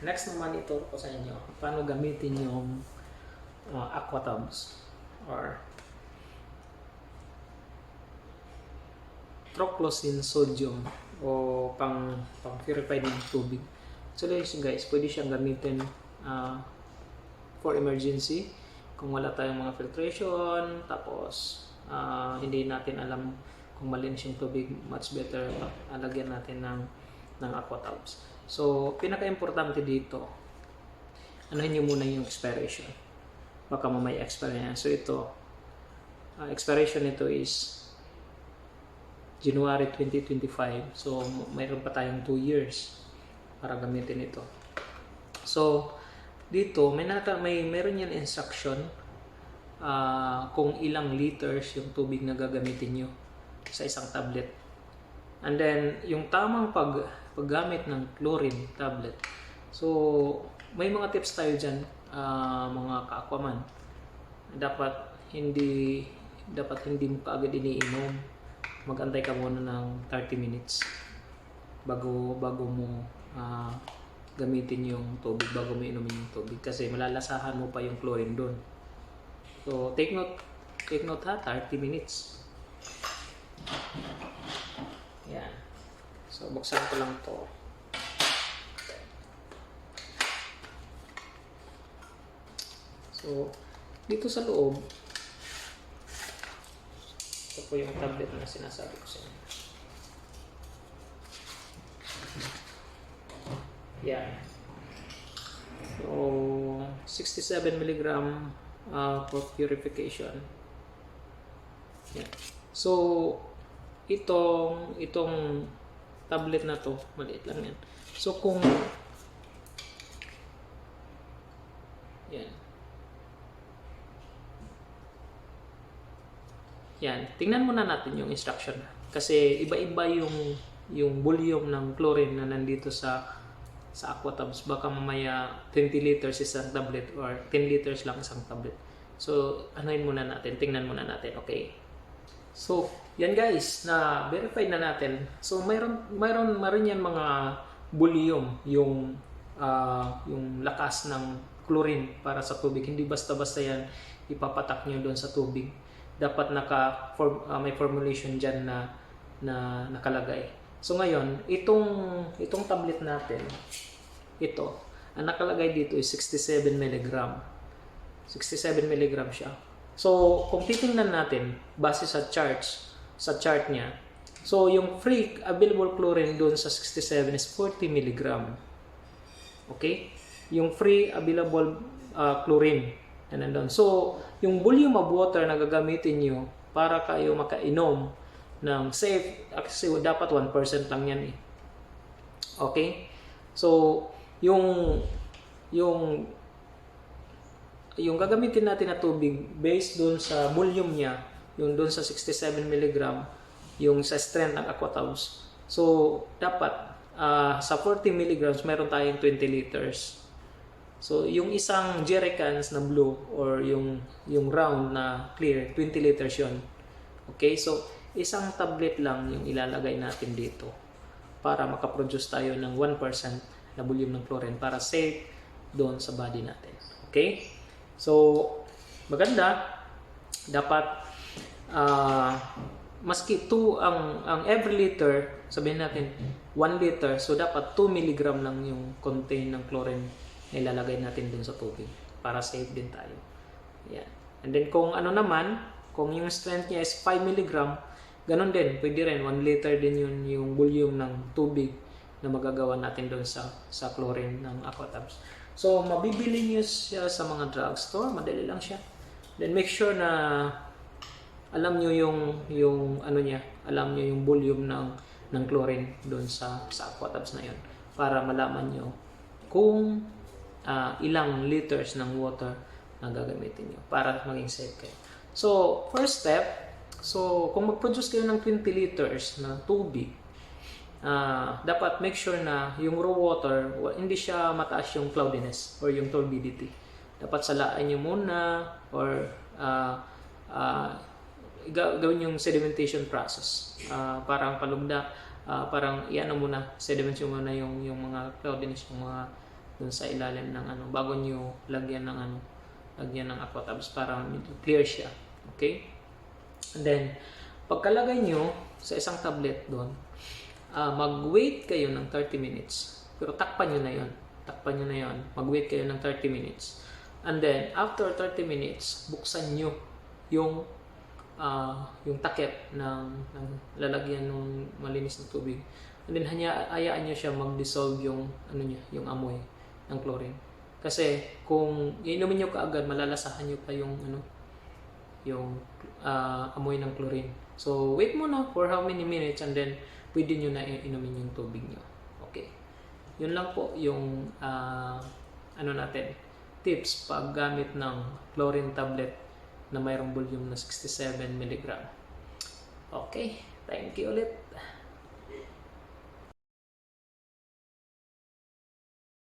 Next naman ito ko sa inyo, paano gamitin yung uh, aquatubs or troclosin sodium o pang pang purified ng tubig. So guys, pwede siyang gamitin uh, for emergency kung wala tayong mga filtration tapos uh, hindi natin alam kung malinis yung tubig much better alagyan natin ng ng aquatubs. So, pinaka-importante dito, anuhin nyo muna yung expiration. Baka mamay expire yan. So, ito, uh, expiration nito is January 2025. So, mayroon pa tayong 2 years para gamitin ito. So, dito, may, nata, may meron yan instruction uh, kung ilang liters yung tubig na gagamitin nyo sa isang tablet. And then, yung tamang pag paggamit ng chlorine tablet. So, may mga tips tayo dyan, uh, mga ka-aquaman. Dapat hindi dapat hindi mo kaagad iniinom. Magantay ka muna ng 30 minutes bago bago mo uh, gamitin yung tubig bago mo inumin yung tubig kasi malalasahan mo pa yung chlorine doon. So, take note take note ha, 30 minutes. Yan. So, buksan ko lang to. So, dito sa loob, ito po yung tablet na sinasabi ko sa inyo. Yan. So, 67 mg uh, for purification. Yan. So, itong itong tablet na to, maliit lang yan. So kung yan. Yan, tingnan muna natin yung instruction. Kasi iba-iba yung yung volume ng chlorine na nandito sa sa aquatabs. Baka mamaya 20 liters isang tablet or 10 liters lang isang tablet. So, anuin muna natin, tingnan muna natin, okay? So, yan guys, na verified na natin. So, mayroon mayroon mayroon yan mga volume yung uh, yung lakas ng chlorine para sa tubig. Hindi basta-basta yan ipapatak niyo doon sa tubig. Dapat naka form, uh, may formulation diyan na na nakalagay. So ngayon, itong itong tablet natin, ito, ang nakalagay dito is 67 mg. 67 mg siya. So, kung titingnan natin base sa charts, sa chart niya, so yung free available chlorine doon sa 67 is 40 mg. Okay? Yung free available uh, chlorine na nandun. So, yung volume of water na gagamitin nyo para kayo makainom ng safe, actually dapat 1% lang yan eh. Okay? So, yung yung yung gagamitin natin na tubig based doon sa volume niya, yung doon sa 67 mg, yung sa strength ng aquatubs. So, dapat uh, sa 40 mg, meron tayong 20 liters. So, yung isang jerrycans na blue or yung yung round na clear, 20 liters yon. Okay? So, isang tablet lang yung ilalagay natin dito para makaproduce tayo ng 1% na volume ng chlorine para safe doon sa body natin. Okay? So, maganda. Dapat, uh, maski 2 ang, ang every liter, sabihin natin, 1 liter, so dapat 2 mg lang yung contain ng chlorine na ilalagay natin dun sa tubig para safe din tayo. Yan. And then kung ano naman, kung yung strength niya is 5 mg, ganun din, pwede rin, 1 liter din yun yung volume ng tubig na magagawa natin doon sa sa chlorine ng aquatabs. So, mabibili niyo siya sa mga drugstore, madali lang siya. Then make sure na alam niyo yung yung ano niya, alam niyo yung volume ng ng chlorine doon sa sa aquatabs na 'yon para malaman niyo kung uh, ilang liters ng water na gagamitin niyo para maging safe kayo. So, first step, so kung mag-produce kayo ng 20 liters na tubig, uh, dapat make sure na yung raw water, hindi siya mataas yung cloudiness or yung turbidity. Dapat salaan nyo muna or uh, uh, gawin yung sedimentation process. Uh, parang palugda, uh, parang iano muna, sedimentation muna yung, yung mga cloudiness, yung mga dun sa ilalim ng ano bago nyo lagyan ng ano lagyan ng aquatabs para medyo clear siya okay and then pagkalagay nyo sa isang tablet doon ah, mag-wait kayo ng 30 minutes. Pero takpan nyo na yon takpan nyo na yon mag-wait kayo ng 30 minutes. And then after 30 minutes buksan nyo yung ah, yung takip ng, ng lalagyan ng malinis na tubig. And then hanya, hayaan nyo siya mag-dissolve yung ano niya yung amoy ng chlorine. Kasi kung iinumin nyo kaagad malalasahan nyo pa yung ano yung ah, amoy ng chlorine. So wait muna for how many minutes and then pwede nyo na inumin yung tubig nyo. Okay. Yun lang po yung ah, ano natin tips paggamit ng chlorine tablet na mayroong volume na 67 mg okay. Thank you ulit